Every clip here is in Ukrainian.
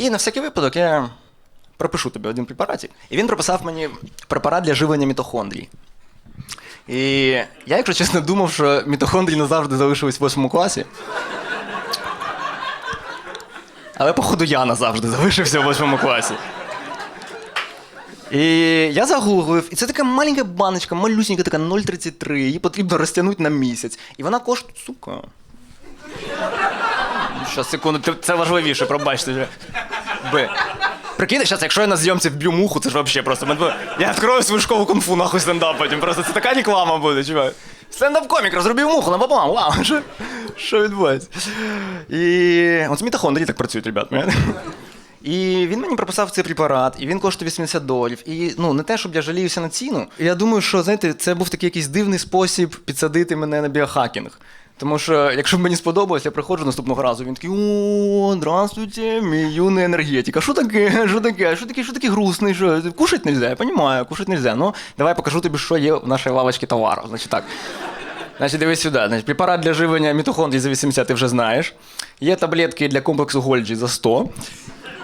І на всякий випадок я пропишу тобі один препаратик. І він прописав мені препарат для живлення мітохондрій. І я, якщо чесно, думав, що мітохондрії назавжди залишились в 8 класі. Але, походу, я назавжди залишився в 8 класі. І я загуглив, і це така маленька баночка, малюсенька така 0,33, її потрібно розтягнути на місяць. І вона коштує, сука. Що, секунду, це важливіше, пробачте. вже би. Прикинь, зараз, якщо я на зйомці вб'ю муху, це ж взагалі просто. Я відкрою свою школу кунг-фу, нахуй стендап потім. Просто це така реклама буде, чувак. Стендап комік розробив муху на бабам, вау, що, що відбувається? І от мітахон, так працюють, ребят. І він мені прописав цей препарат, і він коштує 80 доларів. І ну не те, щоб я жаліюся на ціну. Я думаю, що знаєте, це був такий якийсь дивний спосіб підсадити мене на біохакінг. Тому що, якщо мені сподобалось, я приходжу наступного разу. Він такий о, здравствуйте, мій юний енергетика. Що таке? Що таке? Що таке? Що таке грустний? Що? Кушать нельзя, я розумію, кушать нельзя. Ну, давай покажу тобі, що є в нашій лавочці товару. Значить так. Значить, дивись сюди. Значить, препарат для живлення мітохондрій за 80 ти вже знаєш. Є таблетки для комплексу Гольджі за 100.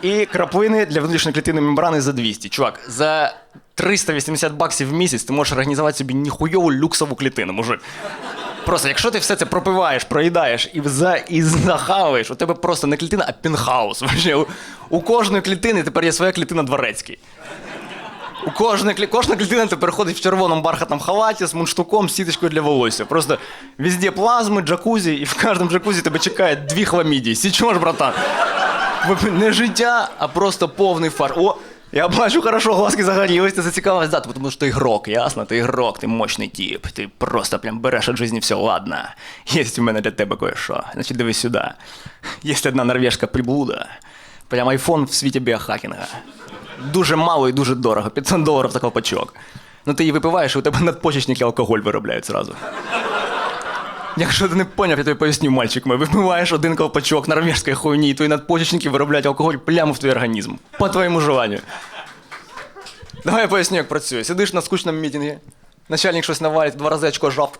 І крапини для внутрішньої клітини мембрани за 200. Чувак, за 380 баксів в місяць ти можеш організувати собі ніхуйову люксову клітину, мужик. Просто якщо ти все це пропиваєш, проїдаєш і вза і знахавиш, у тебе просто не клітина, а пінхаус. У, у кожної клітини тепер є своя клітина дворецький. У кожне, Кожна клітина тепер ходить в червоному бархатному халаті з мундштуком, сіточкою для волосся. Просто везде плазми, джакузі, і в кожному джакузі тебе чекає дві хламідії. Січеш, братан. Не життя, а просто повний фарш. О, я бачу, хорошо, глазки загорілись, ти зацікавилась, да, тому що ти ігрок, ясно? Ти ігрок, ти мощний тип. Ти просто прям береш від житті все, ладно. Є у мене для тебе кое-що. Значить, дивись сюди. Є одна норвежка приблуда. Прям айфон в світі біохакінга. Дуже мало і дуже дорого. 500 доларів за колпачок. Ну ти її випиваєш, і у тебе надпочечники алкоголь виробляють зразу. Якщо ти не поняв, я тобі поясню, мальчик мой, випиваєш один колпачок норвежської хуйні, і твої надпочечники виробляють алкоголь прямо в твій організм. По твоєму желанню. Давай я поясню, як працює. Сидиш на скучному мітингі, начальник щось навалить, два рази очко жав.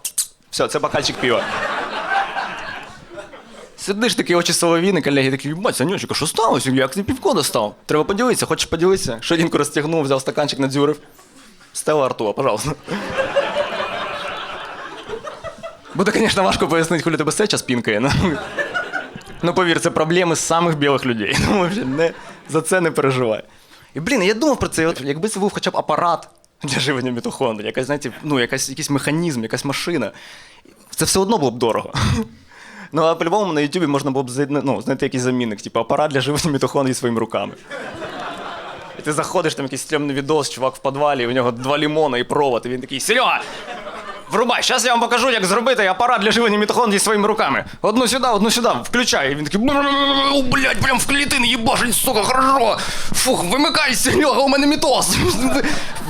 Все, це бокальчик пива. Сидиш такий очі соловіни, колеги такі, бать, Санечка, що сталося? Як ти півко достав? Треба поділитися, хочеш поділитися? Шодінку розтягнув, взяв стаканчик, надзюрив. Стела Артуа, пожалуйста. Буде, звісно, важко пояснити, коли тебе сеча спінкає. Ну, ну повір, це проблеми з самих білих людей. Ну, вже не, за це не переживай. І блін, я думав про це, от, якби це був хоча б апарат для живлення мітохондрій, якась, знаєте, ну, якась, якийсь механізм, якась машина. Це все одно було б дорого. Ну, а по-любому на Ютубі можна було б ну, знайти якийсь замінник, типу апарат для живлення мітохондрій своїми руками. І ти заходиш там якийсь стрімний відос, чувак в підвалі, і у нього два лімона і провод, і він такий Серега! врубай, зараз я вам покажу, як зробити апарат для живлення мітохондрій своїми руками. Одну сюди, одну сюди, включай. І Він такий блядь, прям в клітин їбашить, сука, хорошо. Фух, вимикай, Серега, у мене мітоз.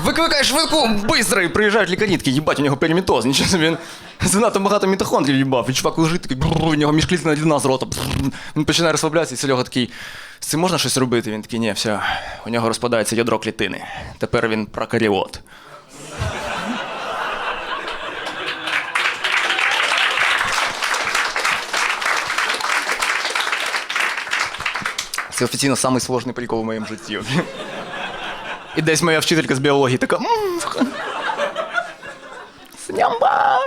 Викликай швидку, бистро, і приїжджають лікарі, їбать, у нього перемітоз, нічого собі. Він занадто багато мітохондрів їбав, і чувак лежить такий, «Брррр», у нього міжклітина длина з рота. «Брррр». Він починає розслаблятися, і Серега такий, з цим можна щось робити? Він такий, ні, все, у нього розпадається ядро клітини. Тепер він прокаріот. Це офіційно самий сложний прикол в моєму житті. І десь моя вчителька з біології така. «М, Снямба!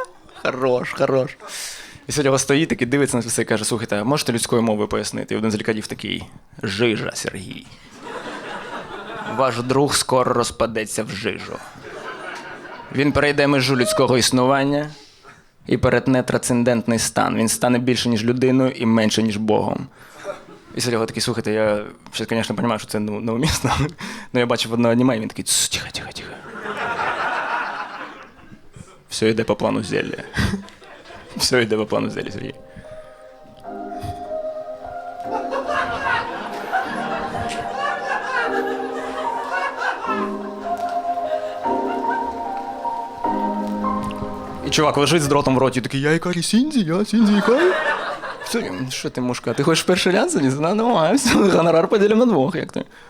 Хорош, хорош. І Серега стоїть такий дивиться на все і каже: слухайте, а можете людською мовою пояснити? І один з лікарів такий: Жижа, Сергій. Ваш друг скоро розпадеться в жижу. Він перейде межу людського існування і перетне трансцендентний стан. Він стане більше, ніж людиною, і менше, ніж Богом. І Серега такий, слухайте, я зараз, звісно, розумію, що це ну, неумісно, але я бачив одне аніме, і він такий, «Тс, тихо, тихо, тихо. Все йде по плану зілля. Все йде по плану зілля, Сергій. І чувак лежить з дротом в роті, такий, я Ікарі Сінзі, я Сінзі Ікарі. Що, ти, мушка, ти хочеш перший ряд залізти? Ну, все, гонорар поділимо на двох, як ти.